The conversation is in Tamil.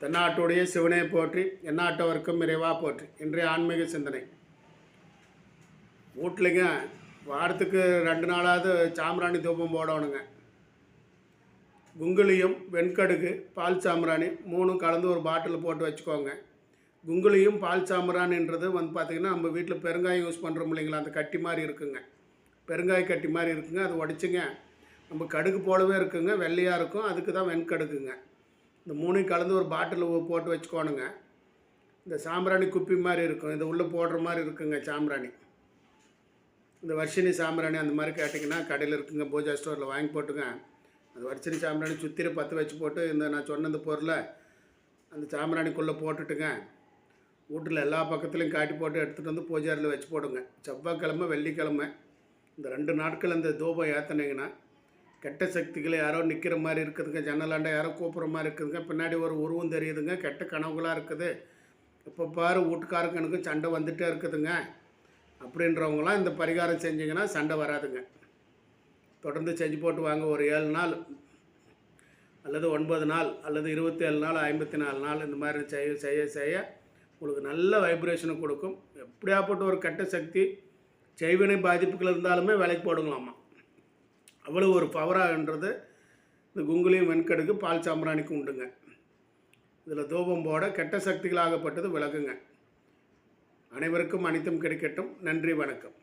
தென்னாட்டுடைய சிவனை போற்றி எந்நாட்டவர்க்கும் இறைவா போற்றி. இன்றைய ஆன்மீக சிந்தனை. வீட்லைங்க வாரத்துக்கு ரெண்டு நாளாவது சாம்பிராணி தூபம் போடணுங்க. குங்குலியும் வெண்கடுகு பால் சாம்பிராணி மூணும் கலந்து ஒரு பாட்டில் போட்டு வச்சுக்கோங்க. குங்குலியும் பால் சாம்பிராணின்றது வந்து பார்த்திங்கன்னா நம்ம வீட்டில் பெருங்காயம் யூஸ் பண்ணுறோம் இல்லைங்களா அந்த கட்டி மாதிரி இருக்குங்க. பெருங்காய கட்டி மாதிரி இருக்குங்க அது உடச்சிங்க. நம்ம கடுகு போலவே இருக்குங்க வெள்ளையாக இருக்கும் அதுக்கு தான் வெண்கடுகுங்க. இந்த மூணையும் கலந்து ஒரு பாட்டிலில் போட்டு வச்சுக்கோணுங்க இந்த சாம்பிராணி குப்பி மாதிரி இருக்கும். இது உள்ளே போடுற மாதிரி இருக்குங்க சாம்பிராணி. இந்த வர்ஷினி சாம்பிராணி அந்த மாதிரி கேட்டிங்கன்னா கடையில் இருக்குங்க பூஜா ஸ்டோரில் வாங்கி போட்டுங்க. அந்த வர்ஷினி சாம்பிராணி சுத்திர பற்ற வச்சு போட்டு இந்த நான் சொன்ன இந்த பொருளை அந்த சாம்பிராணிக்குள்ளே போட்டுட்டுங்க. வீட்டில் எல்லா பக்கத்துலையும் காட்டி போட்டு எடுத்துகிட்டு வந்து பூஜாரில் வச்சு போடுங்க. செவ்வாய்க்கிழமை வெள்ளிக்கிழமை இந்த ரெண்டு நாட்கள் இந்த தூபம் ஏற்றுனீங்கன்னா கெட்ட சக்திகள் யாரோ நிற்கிற மாதிரி இருக்குதுங்க. ஜன்னலாண்ட யாரோ கூப்பிட்ற மாதிரி இருக்குதுங்க. பின்னாடி ஒரு உருவம் தெரியுதுங்க. கெட்ட கனவுகளாக இருக்குது. இப்போ பாரு வீட்டுக்காரங்கனுக்கும் சண்டை வந்துகிட்டே இருக்குதுங்க. அப்படின்றவங்களாம் இந்த பரிகாரம் செஞ்சிங்கன்னா சண்டை வராதுங்க. தொடர்ந்து செஞ்சு போட்டு வாங்க. ஒரு ஏழு நாள் அல்லது ஒன்பது நாள் அல்லது இருபத்தி ஏழு நாள் ஐம்பத்தி நாலு நாள் இந்த மாதிரி செய்ய செய்ய செய்ய உங்களுக்கு நல்ல வைப்ரேஷனை கொடுக்கும். எப்படியாப்பட்ட ஒரு கெட்ட சக்தி செய்வினை பாதிப்புகள் இருந்தாலுமே விலைக்கு போடுங்களாம்மா அவ்வளோ ஒரு பவராகன்றது இந்த குங்குலியும் வெண்கடுக்கு பால் சாம்பிராணிக்கு உண்டுங்க. இதில் தூபம் போட கெட்ட சக்திகளாகப்பட்டது விலகுங்க அனைவருக்கும் அனைத்தும் கிடைக்கட்டும். நன்றி வணக்கம்.